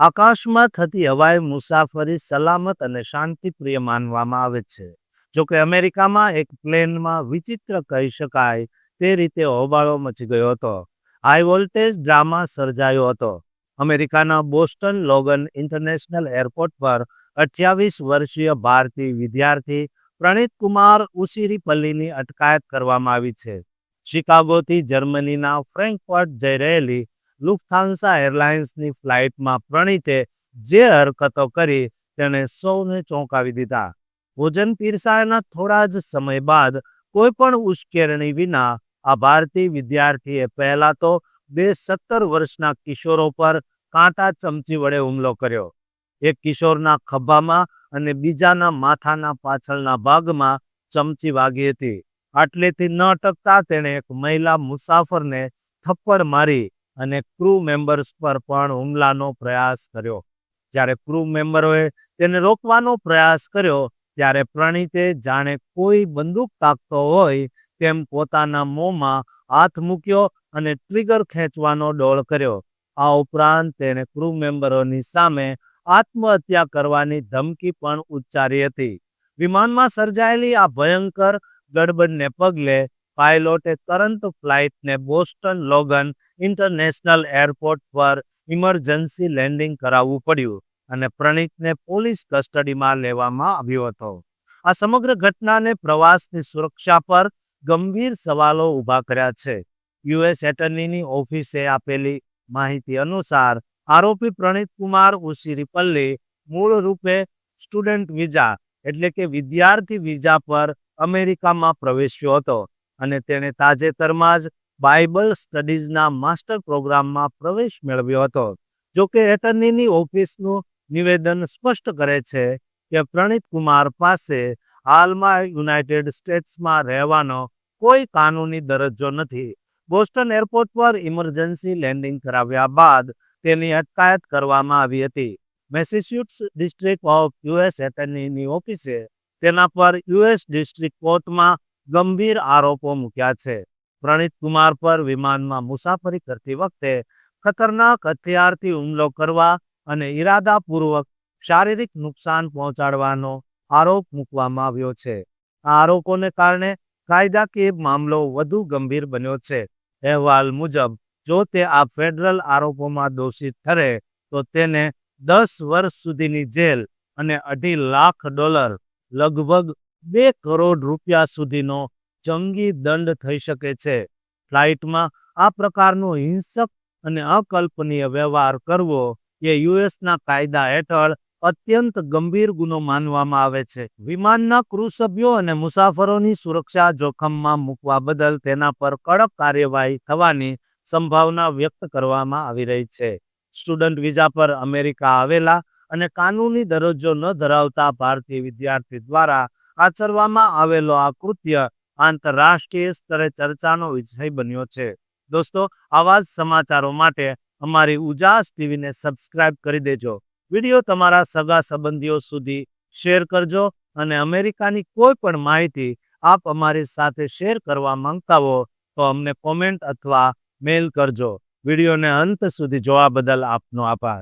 આકાશમાં થતી હવાઈ મુસાફરી સલામત અને શાંતિપ્રિય માનવામાં આવે છે. જોકે અમેરિકામાં એક પ્લેનમાં વિચિત્ર કહી શકાય તે રીતે હોબાળો મચી ગયો હતો. હાઈ વોલ્ટેજ ડ્રામા સર્જાયો હતો. અમેરિકાના બોસ્ટન લોગન ઇન્ટરનેશનલ એરપોર્ટ પર અઠ્યાવીસ વર્ષીય ભારતીય વિદ્યાર્થી પ્રણીત કુમાર ઉસીરીપલ્લીની અટકાયત કરવામાં આવી છે. શિકાગોથી જર્મનીના ફ્રેન્કફર્ટ જઈ રહેલી લુફથાન્સા એરલાઇન્સની ફ્લાઇટમાં પ્રણીતે જે હરકતો કરી તેણે સૌને ચોંકાવી દીધા. ભોજન પીરસાયાના થોડા જ સમય બાદ કોઈ પણ ઉશ્કેરણી વિના આ ભારતીય વિદ્યાર્થીએ પહેલા તો બે સત્તર વર્ષના કિશોરો પર કાંટા ચમચી વડે હુમલો કર્યો. એક કિશોરના ખભામાં અને બીજાના માથાના પાછળના ભાગમાં ચમચી વાગી હતી. આટલેથી ન અટકતા તેણે એક મહિલા મુસાફરને થપ્પડ મારી અને ક્રૂ મેમ્બર્સ પર પણ હુમલાનો પ્રયાસ કર્યો. જ્યારે ક્રૂ મેમ્બરોએ તેને રોકવાનો પ્રયાસ કર્યો, ત્યારે પ્રણીતે જાણે કોઈ બંદૂક તાકતો હોય તેમ પોતાના મોંમાં હાથ મૂક્યો અને ટ્રિગર ખેંચવાનો ડોળ કર્યો. આ ઉપરાંત તેણે ક્રૂ મેમ્બરોની સામે આત્મહત્યા કરવાની ધમકી પણ ઉચ્ચારી હતી. વિમાનમાં સર્જાયેલી આ ભયંકર ગડબડને પગલે પાયલોટે તરંત ફ્લાઇટને બોસ્ટન લોગન ઇન્ટરનેશનલ એરપોર્ટ પર ઇમરજન્સી લેન્ડિંગ કરાવવું પડ્યું અને પ્રણીતને પોલીસ કસ્ટડીમાં લેવામાં આવ્યો હતો. આ સમગ્ર ઘટનાને પ્રવાસની સુરક્ષા પર ગંભીર સવાલો ઊભા કર્યા છે. યુએસ એટર્નીની ઓફિસે આપેલી માહિતી અનુસાર, આરોપી પ્રણીત કુમાર ઉસીરીપલ્લી મૂળ રૂપે સ્ટુડન્ટ વિઝા એટલે કે વિદ્યાર્થી વિઝા પર અમેરિકામાં પ્રવેશ્યો હતો. અને તેણે તાજેતરમાં જ બાઇબલ સ્ટડીઝના માસ્ટર પ્રોગ્રામમાં પ્રવેશ મેળવ્યો હતો. જોકે એટર્નીની ઓફિસનું નિવેદન સ્પષ્ટ કરે છે કે પ્રણીત કુમાર પાસે હાલમાં યુનાઇટેડ સ્ટેટ્સમાં રહેવાનો કોઈ કાનૂની દરજ્જો નથી. બોસ્ટન એરપોર્ટ પર ઇમરજન્સી લેન્ડિંગ કરાવ્યા બાદ તેની અટકાયત કરવામાં આવી હતી. મેસેચ્યુટ્સ ડિસ્ટ્રિક્ટ ઓફ યુએસ એટર્નીની ઓફિસે તેના પર યુએસ ડિસ્ટ્રિક્ટ કોર્ટમાં ગંભીર આરોપો મૂક્યા છે. પ્રણીત કુમાર પર વિમાનમાં મુસાફરી કરતી વખતે ખતરનાક હથિયારથી હુમલો કરવા અને ઇરાદાપૂર્વક શારીરિક નુકસાન પહોંચાડવાનો આરોપ મૂકવામાં આવ્યો છે. આ આરોપોને કારણે કાયદાકીય મામલો વધુ ગંભીર બન્યો છે. અહેવાલ મુજબ, જો તે આ ફેડરલ આરોપોમાં દોષિત ઠરે, તો તેને દસ વર્ષ સુધીની જેલ અને અઢી લાખ ડોલર, લગભગ બે કરોડ રૂપિયા સુધીનો જંગી દંડ થઈ શકે છે. ફ્લાઇટમાં આ પ્રકારનો હિંસક અને અકલ્પનીય વ્યવહાર કરવો એ યુએસના કાયદા હેઠળ અત્યંત ગંભીર ગુનો માનવામાં આવે છે. વિમાનના ક્રૂ સભ્યો અને મુસાફરોની સુરક્ષા જોખમમાં મૂકવા બદલ તેના પર કડક કાર્યવાહી થવાની સંભાવના વ્યક્ત કરવામાં આવી રહી છે. સ્ટુડન્ટ વિઝા પર અમેરિકા આવેલા અને કાનૂની દરજ્જો ન ધરાવતા ભારતીય વિદ્યાર્થી દ્વારા આચરવામાં આવેલો આ કૃત્ય આંતરરાષ્ટ્રીય સ્તરે ચર્ચાનો વિષય બન્યો છે. દોસ્તો, આવા જ સમાચારો માટે અમારી ઉજાસ ટીવીને સબસ્ક્રાઇબ કરી દેજો. વીડિયો તમારા સગા સંબંધીઓ સુધી શેર કરજો અને અમેરિકાની કોઈ પણ માહિતી આપ અમારી સાથે શેર કરવા માંગતા હો તો અમને કોમેન્ટ અથવા મેલ કરજો. વિડીયોને અંત સુધી જોવા બદલ આપનો આભાર.